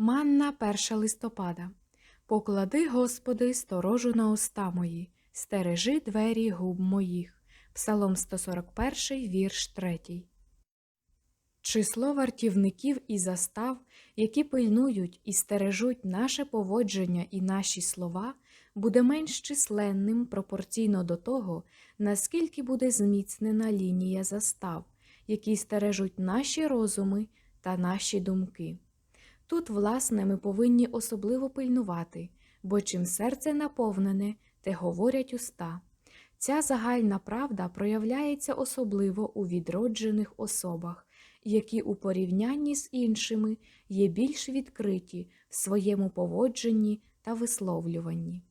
Манна 1 листопада. Поклади, Господи, сторожу на уста мої, стережи двері губ моїх. Псалом 141, вірш 3. Число вартівників і застав, які пильнують і стережуть наше поводження і наші слова, буде менш численним пропорційно до того, наскільки буде зміцнена лінія застав, які стережуть наші розуми та наші думки. Тут, власне, ми повинні особливо пильнувати, бо чим серце наповнене, те говорять уста. Ця загальна правда проявляється особливо у відроджених особах, які у порівнянні з іншими є більш відкриті в своєму поводженні та висловлюванні.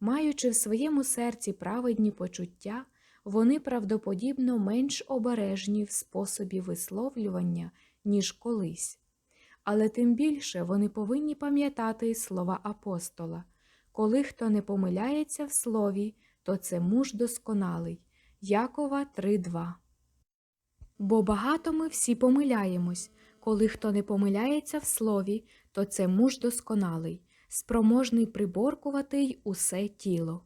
Маючи в своєму серці праведні почуття, вони правдоподібно менш обережні в способі висловлювання, ніж колись. Але тим більше вони повинні пам'ятати слова апостола коли хто не помиляється в слові, то це муж досконалий. Якова 3.2. Бо багато ми всі помиляємось. Коли хто не помиляється в слові, то це муж досконалий, спроможний приборкувати й усе тіло.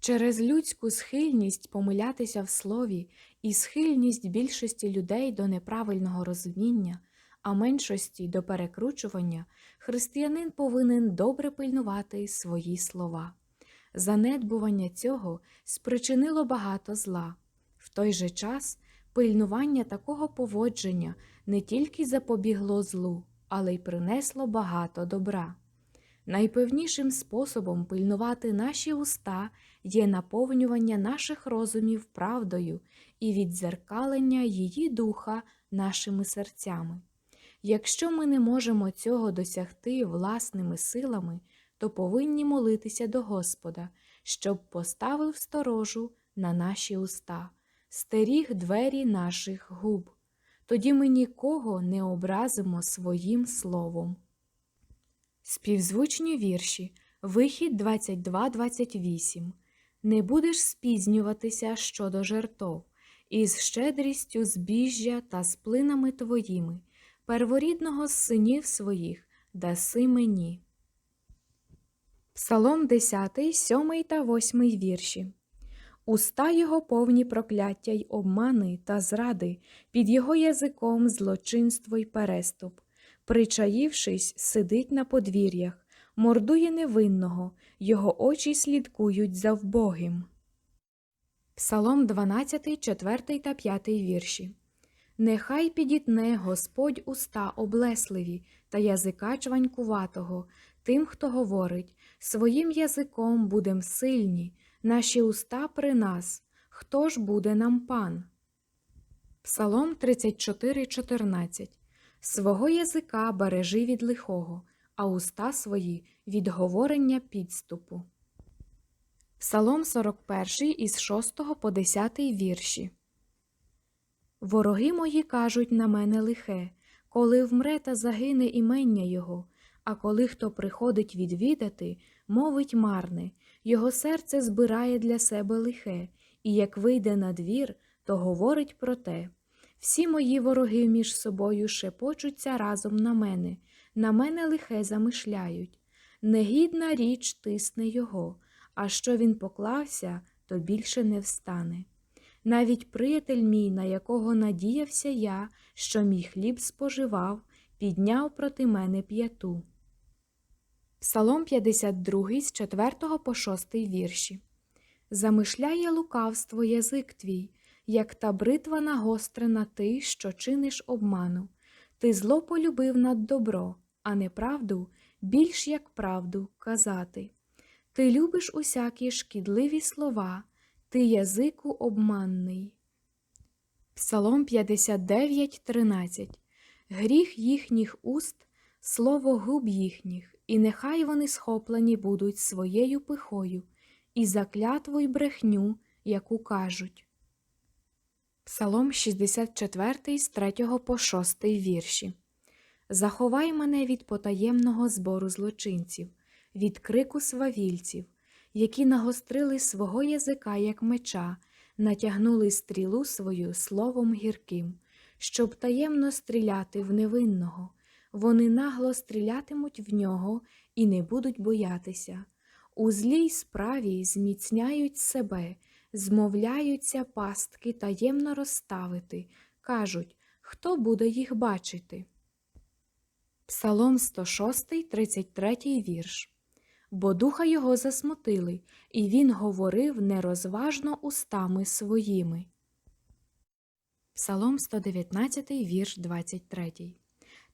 Через людську схильність помилятися в слові і схильність більшості людей до неправильного розуміння, а меншості до перекручування, християнин повинен добре пильнувати свої слова. Занедбування цього спричинило багато зла. В той же час пильнування такого поводження не тільки запобігло злу, але й принесло багато добра. Найпевнішим способом пильнувати наші уста є наповнювання наших розумів правдою і віддзеркалення її духа нашими серцями. Якщо ми не можемо цього досягти власними силами, то повинні молитися до Господа, щоб поставив сторожу на наші уста, стеріг двері наших губ. Тоді ми нікого не образимо своїм словом. Співзвучні вірші Вихід 22-28 Не будеш спізнюватися щодо жертов, із щедрістю збіжжя та з плинами твоїми, перворідного з синів своїх даси мені. Псалом 10, 7 та 8 вірші. Уста його повні прокляття й обмани та зради, під його язиком злочинство й переступ. Причаївшись, сидить на подвір'ях, мордує невинного, його очі слідкують за вбогим. Псалом 12, 4 та 5 вірші. Нехай підітне Господь уста облесливі та язика чванькуватого, тим, хто говорить, своїм язиком будем сильні, наші уста при нас, хто ж буде нам пан? Псалом 34, 14 Свого язика бережи від лихого, а уста свої від говорення підступу. Псалом 41 із 6 по 10 вірші. Вороги мої кажуть на мене лихе, коли вмре та загине імення його, а коли хто приходить відвідати, мовить марне, його серце збирає для себе лихе, і як вийде на двір, то говорить про те. Всі мої вороги між собою шепочуться разом на мене, на мене лихе замишляють. Негідна річ тисне його, а що він поклався, то більше не встане. Навіть приятель мій, на якого надіявся я, що мій хліб споживав, підняв проти мене п'яту. Псалом 52 з 4 по 6 вірші. Замишляє лукавство язик твій, як та бритва нагострена ти, що чиниш обману. Ти зло полюбив над добро, а неправду більш як правду казати. Ти любиш усякі шкідливі слова, ти язику обманний. Псалом 59, 13 Гріх їхніх уст, слово губ їхніх, і нехай вони схоплені будуть своєю пихою, і заклятву брехню, яку кажуть. Псалом 64 з 3 по 6 вірші. Заховай мене від потаємного збору злочинців, від крику свавільців, які нагострили свого язика, як меча, натягнули стрілу свою словом гірким, щоб таємно стріляти в невинного. Вони нагло стрілятимуть в нього і не будуть боятися. У злій справі зміцняють себе, змовляються пастки таємно розставити, кажуть, хто буде їх бачити. Псалом 106, 33 вірш. Бо духа його засмутили, і він говорив нерозважно устами своїми. Псалом 119, вірш 23.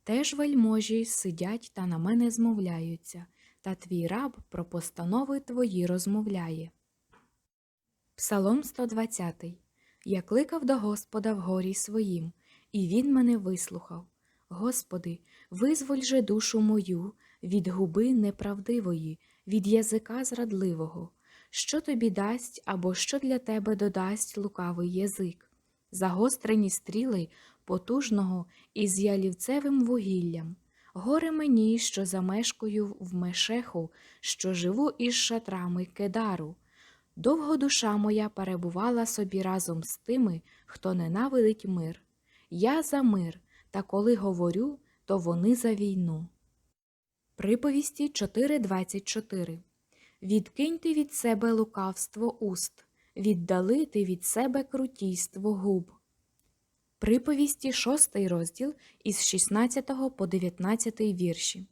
Теж вельможі сидять та на мене змовляються, та твій раб про постанови твої розмовляє. Псалом 120. Я кликав до Господа в горі своїм, і він мене вислухав. Господи, визволь же душу мою від губи неправдивої, від язика зрадливого. Що тобі дасть або що для тебе додасть лукавий язик? Загострені стріли потужного із ялівцевим вугіллям. Горе мені, що замешкою в мешеху, що живу із шатрами кедару. Довго душа моя перебувала собі разом з тими, хто ненавидить мир. Я за мир, та коли говорю, то вони за війну. Приповісті 4.24 Відкиньте від себе лукавство уст, віддалити від себе крутійство губ. Приповісті 6 розділ із 16 по 19 вірші.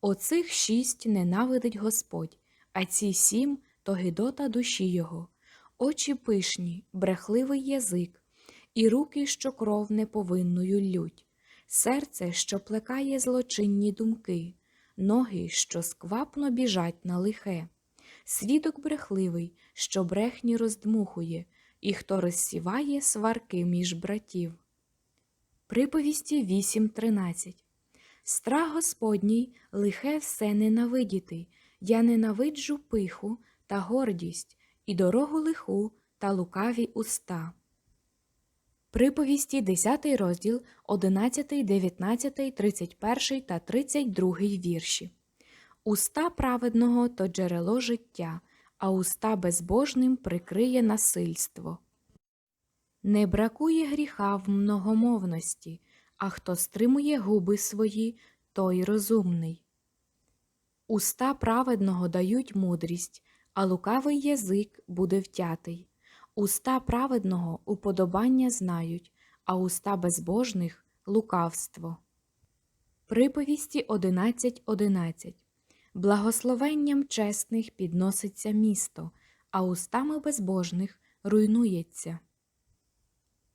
Оцих шість ненавидить Господь, а ці сім то гидота душі його, очі пишні, брехливий язик, і руки, що кров неповинною лють, серце, що плекає злочинні думки, ноги, що сквапно біжать на лихе, свідок брехливий, що брехні роздмухує, і хто розсіває сварки між братів. Приповісті 8.13 Страх Господній лихе все ненавидіти, я ненавиджу пиху та гордість, і дорогу лиху та лукаві уста. Приповісті 10 розділ 11, 19, 31 та 32 вірші. Уста праведного то джерело життя, а уста безбожним прикриє насильство. Не бракує гріха в многомовності, а хто стримує губи свої, той розумний. Уста праведного дають мудрість, а лукавий язик буде втятий. Уста праведного уподобання знають, а уста безбожних лукавство. Приповісті 11.11 11. Благословенням чесних підноситься місто, а устами безбожних руйнується.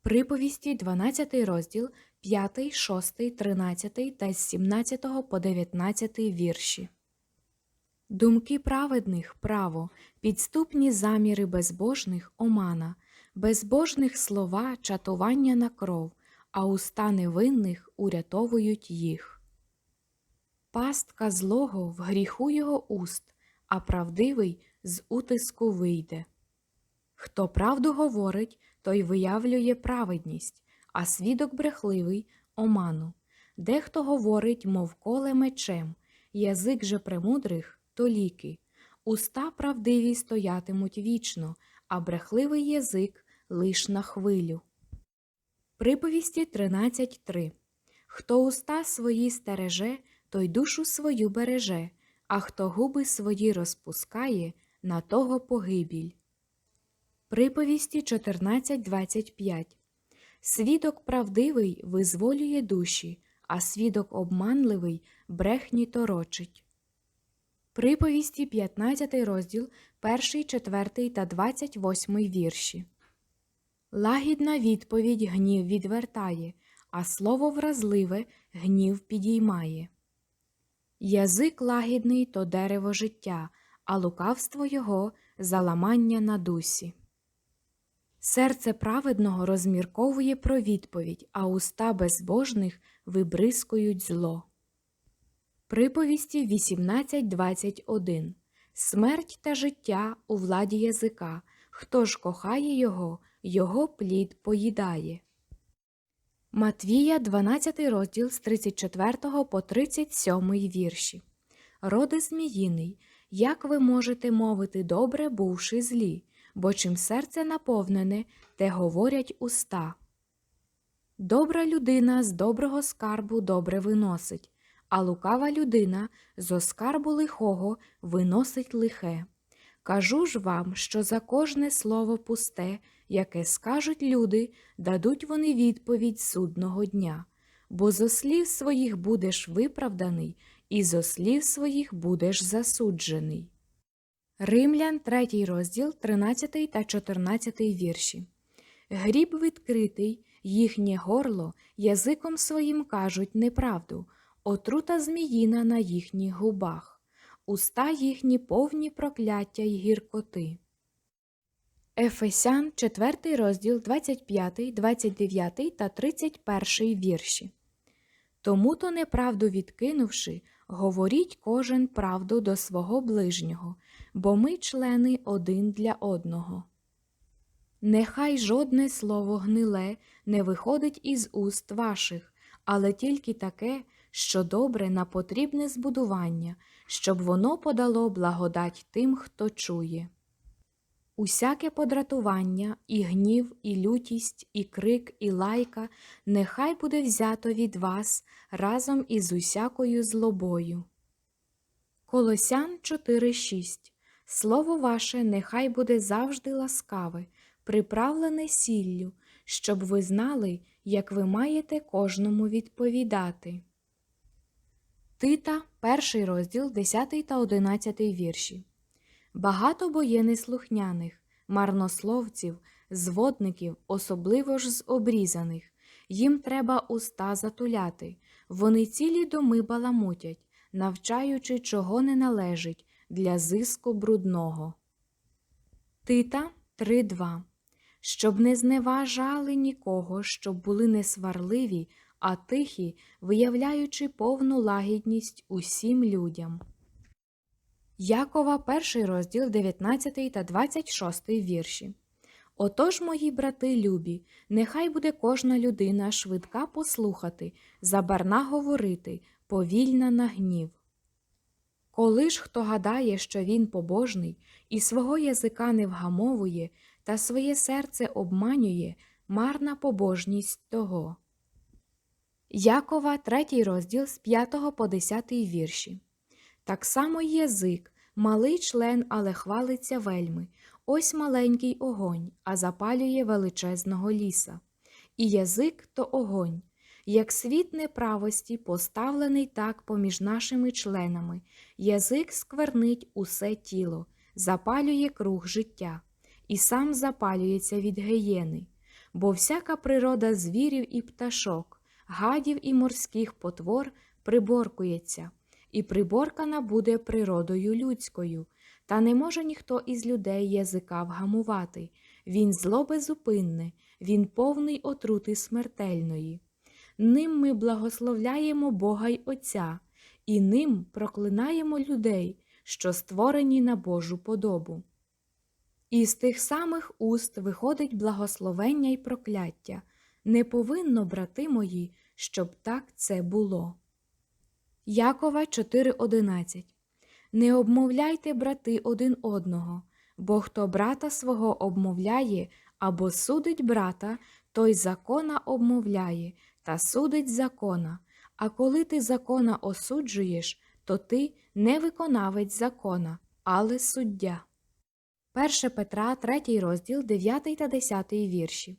Приповісті 12 розділ 5, 6, 13 та з 17 по 19 вірші. Думки праведних право, підступні заміри безбожних омана, безбожних слова чатування на кров, а уста невинних урятовують їх. Пастка злого в гріху його уст, а правдивий з утиску вийде. Хто правду говорить, той виявлює праведність, а свідок брехливий оману. Дехто говорить, мов коле мечем, язик же премудрих то ліки. Уста правдиві стоятимуть вічно, а брехливий язик лиш на хвилю. Приповісті 13.3 Хто уста свої стереже, той душу свою береже, а хто губи свої розпускає, на того погибіль. Приповісті 14.25 Свідок правдивий визволює душі, а свідок обманливий брехні торочить. Приповісті 15 розділ 1, 4 та 28 вірші. Лагідна відповідь гнів відвертає, а слово вразливе гнів підіймає. Язик лагідний то дерево життя, а лукавство його заламання на дусі. Серце праведного розмірковує про відповідь, а уста безбожних вибризкують зло. Приповісті 18.21 Смерть та життя у владі язика. Хто ж кохає його, його плід поїдає. Матвія, 12 розділ з 34 по 37 вірші. Роди зміїний, як ви можете мовити добре, бувши злі, бо чим серце наповнене, те говорять уста. Добра людина з доброго скарбу добре виносить, а лукава людина з оскарбу лихого виносить лихе. Кажу ж вам, що за кожне слово пусте, яке скажуть люди, дадуть вони відповідь судного дня, бо зо слів своїх будеш виправданий, і зо слів своїх будеш засуджений. Римлян, 3 розділ, 13 та 14 вірші. Гріб відкритий, їхнє горло, язиком своїм кажуть неправду, отрута зміїна на їхніх губах, уста їхні повні прокляття й гіркоти. Ефесян, 4 розділ, 25, 29 та 31 вірші. Тому то неправду відкинувши, говоріть кожен правду до свого ближнього, бо ми члени один для одного. Нехай жодне слово гниле не виходить із уст ваших, але тільки таке, що добре на потрібне збудування, щоб воно подало благодать тим, хто чує. Усяке подратування, і гнів, і лютість, і крик, і лайка нехай буде взято від вас разом із усякою злобою. Колосян 4.6 Слово ваше нехай буде завжди ласкаве, приправлене сіллю, щоб ви знали, як ви маєте кожному відповідати. Тита, перший розділ, 10 та 11 вірші. Багато бо є неслухняних, марнословців, зводників, особливо ж з обрізаних. Їм треба уста затуляти. Вони цілі доми баламутять, навчаючи, чого не належить для зиску брудного. Тита 3.2 Щоб не зневажали нікого, щоб були не сварливі, а тихі, виявляючи повну лагідність усім людям. Якова, перший розділ, 19 та 26 вірші. Отож, мої брати любі, нехай буде кожна людина швидка послухати, забарна говорити, повільна на гнів. Коли ж хто гадає, що він побожний, і свого язика не вгамовує, та своє серце обманює, марна побожність того. Якова, третій розділ з 5 по 10 вірші. Так само язик, малий член, але хвалиться вельми. Ось маленький огонь, а запалює величезного ліса. І язик то огонь, як світ неправості, поставлений так поміж нашими членами, язик сквернить усе тіло, запалює круг життя, і сам запалюється від геєни, бо всяка природа звірів і пташок, гадів і морських потвор приборкується і приборкана буде природою людською, та не може ніхто із людей язика вгамувати. Він зло безупинне, він повний отрути смертельної. Ним ми благословляємо Бога й Отця, і ним проклинаємо людей, що створені на Божу подобу. Із тих самих уст виходить благословення й прокляття. Не повинно, брати мої, щоб так це було. Якова 4.11 Не обмовляйте, брати, один одного, бо хто брата свого обмовляє або судить брата, той закона обмовляє та судить закона. А коли ти закона осуджуєш, то ти не виконавець закона, але суддя. 1 Петра, 3 розділ, 9 та 10 вірші.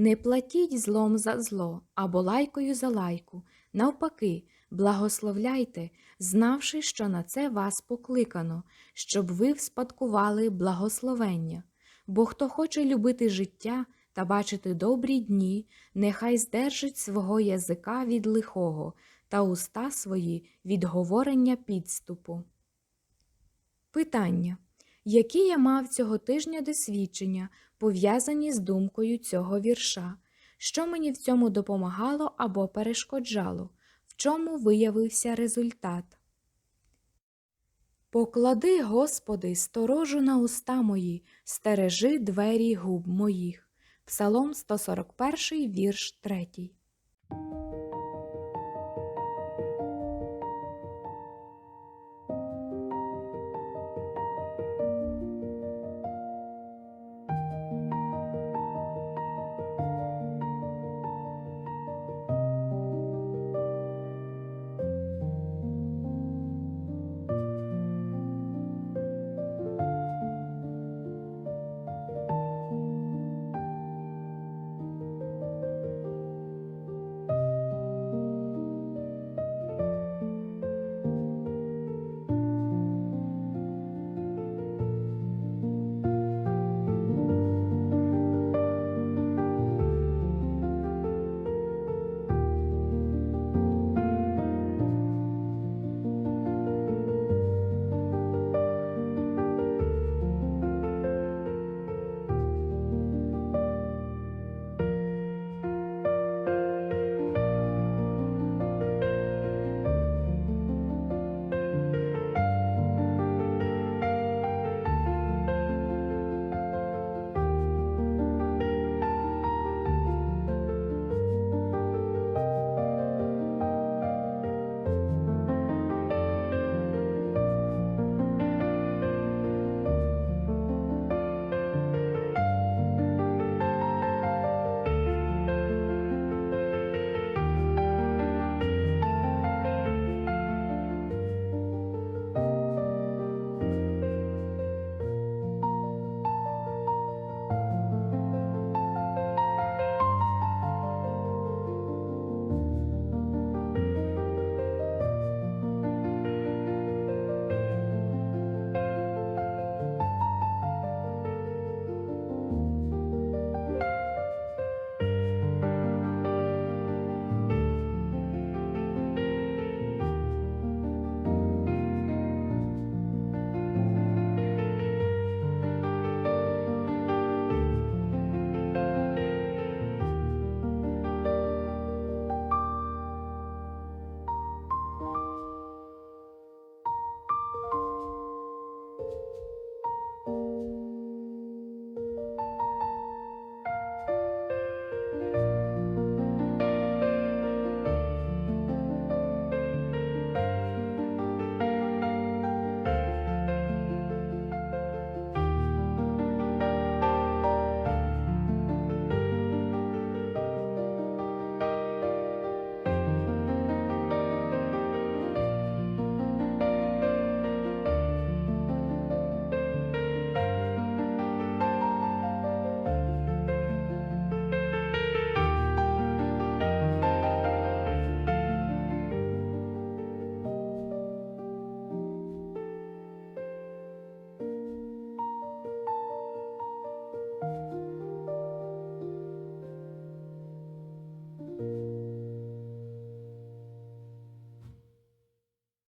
Не платіть злом за зло або лайкою за лайку. Навпаки, благословляйте, знавши, що на це вас покликано, щоб ви вспадкували благословення. Бо хто хоче любити життя та бачити добрі дні, нехай здержить свого язика від лихого та уста свої від говорення підступу. Питання. Які я мав цього тижня досвідчення, пов'язані з думкою цього вірша, що мені в цьому допомагало або перешкоджало, в чому виявився результат? Поклади, Господи, сторожу на уста мої, стережи двері губ моїх. Псалом 141, вірш 3.